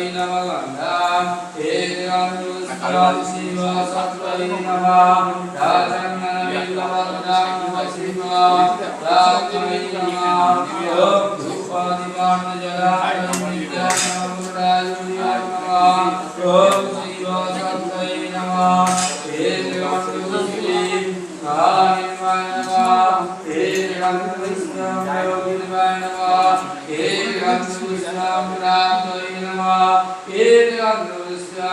সাত্বৈ নমঃ গন্ধাম হে দেবানুষ্টান শিব সাত্বৈ নমঃ রাজং নমঃ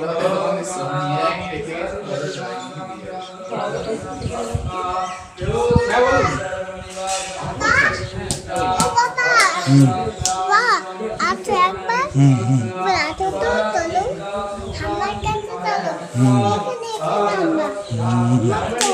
বাবা আচ্ছা একবার রাতে তো চলো আমার কাছে চলো এখানে এখানে আমরা ছবি তোলে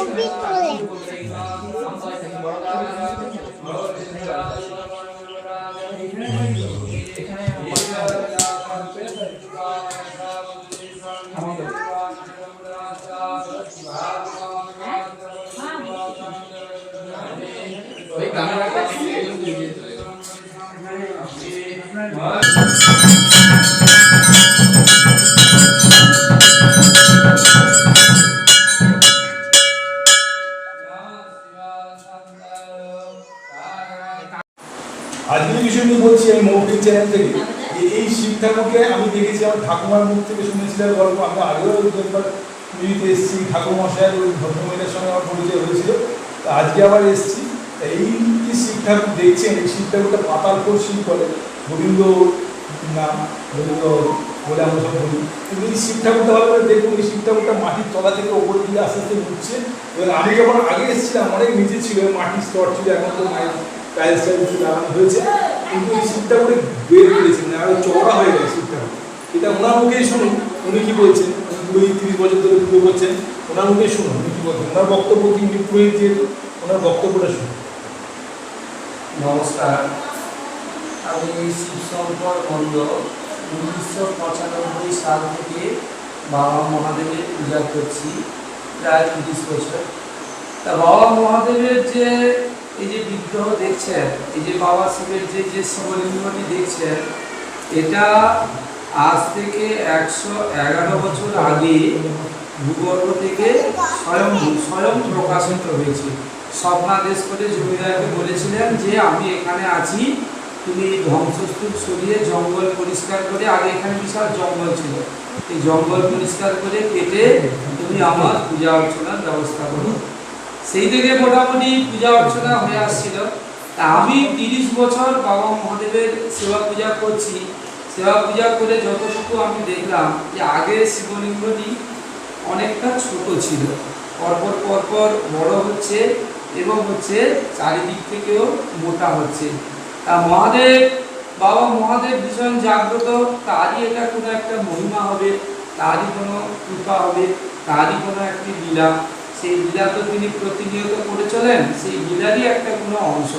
আজকের বিষয় নিয়ে বলছি আমি মৌখিক চ্যানেল থেকে এই শিব আমি দেখেছি আমার ঠাকুমার মুখ থেকে শুনেছিলাম গল্প। আমি আগেও একবার এসেছি ঠাকুর মশাইয়ের ওই ভদ্রমহিলার সঙ্গে আমার পরিচয় হয়েছিল। আজকে আবার এসেছি। এই যে ঠাকুর দেখছেন, এই ঠাকুরটা পাতালপুর শিব বলে গোবিন্দ নাম গোবিন্দ বলে আমরা সব বলি। কিন্তু এই ঠাকুরটা ভালো দেখুন, এই শিব মাটির তলা থেকে ওপর দিকে আস্তে আস্তে উঠছে এবার আমি যখন আগে এসেছিলাম, অনেক নিচে ছিল, মাটির স্তর ছিল, এখন তো টাইলস টাইলস লাগানো হয়েছে। কিন্তু এই করে বের করেছে মানে আরও চওড়া হয়ে গেছে শীতটা এটা ওনার মুখেই শুনুন, উনি কি বলছেন? কুড়ি, তিরিশ বছর ধরে পুজো করছেন। ওনার মুখেই শুনুন, উনি কি বলছেন? ওনার বক্তব্য কি, উনি পুরোহিত যেহেতু, ওনার বক্তব্যটা শুনুন। নমস্কার। আমি শিবশঙ্কর মন্দ উনিশশো পঁচানব্বই সাল থেকে বাবা মহাদেবের পূজা করছি, প্রায় তিরিশ বছর। তা বাবা মহাদেবের যে, এই যে বিগ্রহ দেখছেন, এই যে বাবা শিবের যে যে শিবলিঙ্গটি দেখছেন, এটা আজ থেকে একশো এগারো বছর আগে ভূগর্ভ থেকে স্বয়ং স্বয়ং প্রকাশিত হয়েছে। স্বপ্নাদেশ করে জমিদারকে বলেছিলেন যে, আমি এখানে আছি। তুমি ধ্বংসস্তূপ সরিয়ে জঙ্গল পরিষ্কার করে, আগে এখানে বিশাল জঙ্গল ছিল। এই জঙ্গল পরিষ্কার করে কেটে তুমি আমার পূজা অর্চনার ব্যবস্থা করো। সেই থেকে মোটামুটি পূজা অর্চনা হয়ে আসছিল। তা আমি তিরিশ বছর বাবা মহাদেবের সেবা পূজা করছি। সেবা পূজা করে যতটুকু আমি দেখলাম যে, আগে শিবলিঙ্গটি অনেকটা ছোট ছিল। পরপর পরপর বড় হচ্ছে এবং হচ্ছে চারিদিক থেকেও মোটা হচ্ছে। তা মহাদেব, বাবা মহাদেব ভীষণ জাগ্রত, তারই এটা কোনো একটা মহিমা হবে, তারই কোনো কৃপা হবে, তারই কোনো একটি লীলা। সেই লীলা তো তিনি প্রতিনিয়ত করে চলেন, সেই লীলারই একটা কোনো অংশ।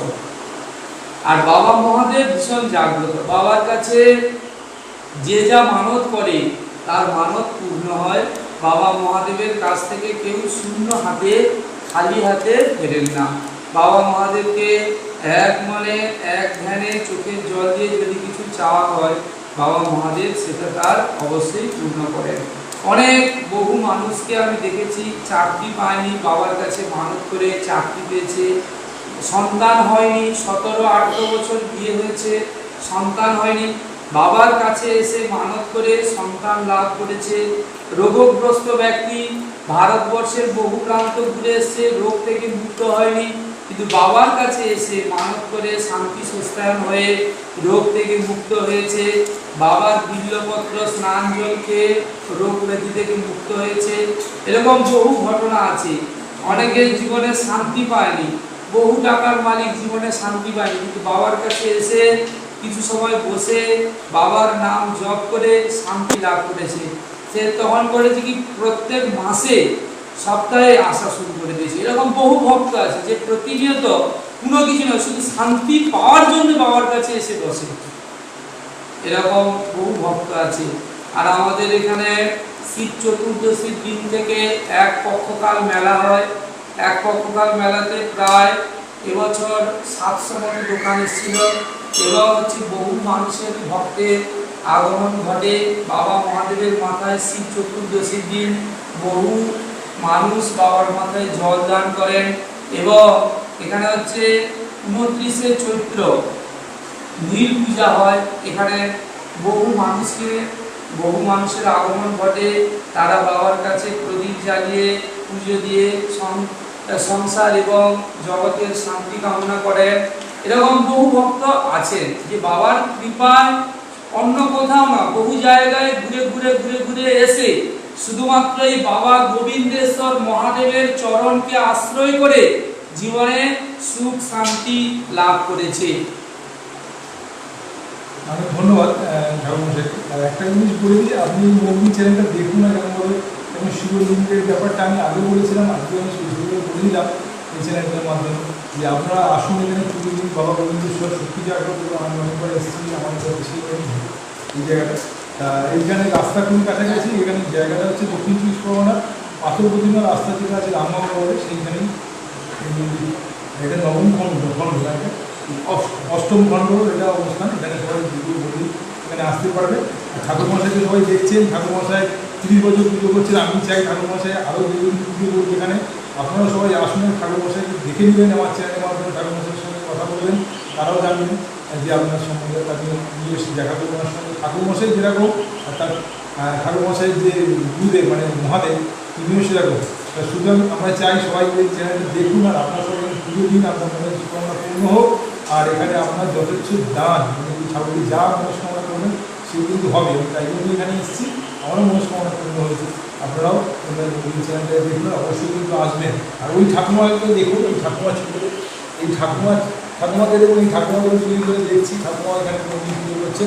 আর বাবা মহাদেব ভীষণ জাগ্রত। বাবার কাছে যে যা মানত করে, তার মানত পূর্ণ হয় বাবা মহাদেবের কাছ থেকে কেউ শূন্য হাতে, খালি হাতে ফেরেন না। বাবা মহাদেবকে এক মনে, এক ধ্যানে চোখের জল দিয়ে যদি কিছু চাওয়া হয়, বাবা মহাদেব সেটা তার অবশ্যই পূর্ণ করেন। অনেক বহু মানুষকে আমি দেখেছি চাকরি পায়নি, বাবার কাছে মানত করে চাকরি পেয়েছে। সন্তান হয়নি, সতেরো আঠেরো বছর বিয়ে হয়েছে, সন্তান হয়নি। বাবার কাছে এসে মানত করে সন্তান লাভ করেছে। রোগগ্রস্ত ব্যক্তি ভারতবর্ষের বহু প্রান্ত ঘুরে এসছে, রোগ থেকে মুক্ত হয়নি। কিন্তু বাবার কাছে এসে মানত করে শান্তি সুস্থায়ন হয়ে রোগ থেকে মুক্ত হয়েছে। বাবার বিল্লপত্র, স্নান জল খেয়ে রোগ ব্যাধি থেকে মুক্ত হয়েছে। এরকম বহু ঘটনা আছে। অনেকের জীবনে শান্তি পায়নি। বহু টাকার মালিক জীবনে শান্তি পায়নি। কিন্তু বাবার কাছে এসে কিছু সময় বসে বাবার নাম জপ করে শান্তি লাভ করেছে। সে তখন করেছে কি প্রত্যেক মাসে সপ্তাহে আসা শুরু করে দিয়েছে। এরকম বহু ভক্ত আছে যে প্রতিনিয়ত কোনো কিছু না, শুধু শান্তি পাওয়ার জন্য বাবার কাছে এসে বসে। এরকম বহু ভক্ত আছে। আর আমাদের এখানে শিব চতুর্দশীর দিন থেকে এক পক্ষকাল মেলা হয়। এক পক্ষকাল মেলাতে প্রায় এবছর সাতশো মতো দোকান এসেছিল। এবং হচ্ছে বহু মানুষের ভক্তের আগমন ঘটে। বাবা মহাদেবের মাথায় শিব চতুর্দশীর দিন বহু মানুষ বাবার মাথায় জল দান করেন এবং এখানে হচ্ছে উনত্রিশে চৈত্র নীল পূজা হয়। এখানে বহু মানুষকে, বহু মানুষের আগমন ঘটে। তারা বাবার কাছে প্রদীপ জ্বালিয়ে পুজো দিয়ে সংসার এবং জগতের শান্তি কামনা করেন এরকম বহু ভক্ত আছেন যে বাবার কৃপায় অন্য কোথাও না, বহু জায়গায় ঘুরে ঘুরে ঘুরে ঘুরে এসে শুধুমাত্র এই বাবা গোবিন্দেশ্বর মহাদেবের চরণকে আশ্রয় করে জীবনে সুখ, শান্তি লাভ করেছে। অনেক ধন্যবাদ একটা জিনিস বলে আপনি মন্দির চ্যানেলটা দেখুন না কেমনভাবে এবং শিবলিঙ্গের ব্যাপারটা আমি আগে বলেছিলাম আজকে আমি সেগুলো বলে দিলাম এই চ্যানেলটার মাধ্যমে যে আপনারা আসুন এখানে পুজো দিন বাবা গোবিন্দেশ্বর, সত্যি জাগ্রত, আমি অনেকবার এসেছি কাছে বেশি এই জায়গাটা। এইখানে রাস্তা খুবই কাছাকাছি, এখানে জায়গাটা হচ্ছে দক্ষিণ চব্বিশ পরগনা, পাথর প্রতিমা রাস্তা যেটা আছে বলে সেইখানেই এটা নবম খণ্ড খণ্ড অষ্ট- অষ্টম খণ্ড এটা অবস্থান, এখানে সবাই বলি এখানে আসতে পারবে। আর ঠাকুরমশাইকে সবাই দেখছেন, ঠাকুরমশাই তিরিশ বছর পুজো করছেন আমি চাই ঠাকুরমশাই আরও যেদিন পুজো করবে এখানে। আপনারা সবাই আসুন, ঠাকুর ঠাকুরমশাইকে দেখে নেবেন, আমার চ্যানেলের মাধ্যমে ঠাকুর মশাইয়ের সঙ্গে কথা বলবেন। তারাও জানবেন যে আপনার সম্বন্ধে তাকে নিয়ে এসে দেখা করবেন ওনার সঙ্গে। ঠাকুরমশাই যেরকম, আর তার ঠাকুর ঠাকুরমশাইয়ের যে গুরুদেব মানে মহাদেব, তিনিও সেরকম। সুতরাং আমরা চাই সবাই এই চ্যানেলটি দেখুন, আর আপনার সবাই পুজো দিন, আপনার মনে শুভকামনা পূর্ণ হোক। আর এখানে আপনার যথেচ্ছ দান মানে এই ঠাকুরকে যা মনস্কামনা করবেন সেগুলো কিন্তু হবে। তাই জন্য এখানে এসেছি। আমারও মনস্কামনা পূর্ণ হয়েছে। আপনারাও আপনার এই চ্যানেলটা দেখুন অবশ্যই কিন্তু আসবেন। আর ওই ঠাকুমাকে দেখুন, ওই ঠাকুমা ছবিতে এই ঠাকুমা, ঠাকুমাকে দেখুন, এই ঠাকুমাকে পুজো করে দেখছি, ঠাকুমা এখানে মন্দির পুজো করছে।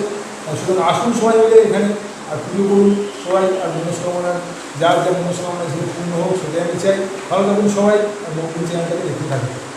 সুতরাং আসুন সবাই মিলে এখানে, আর পুজো করুন সবাই, আর মনস্কামনা, যার যা মনস্কামনা সেটা পূর্ণ হোক, সেটাই আমি চাই। ভালো থাকুন সবাই, আর মন্দির চ্যানেলটাকে দেখতে থাকুন।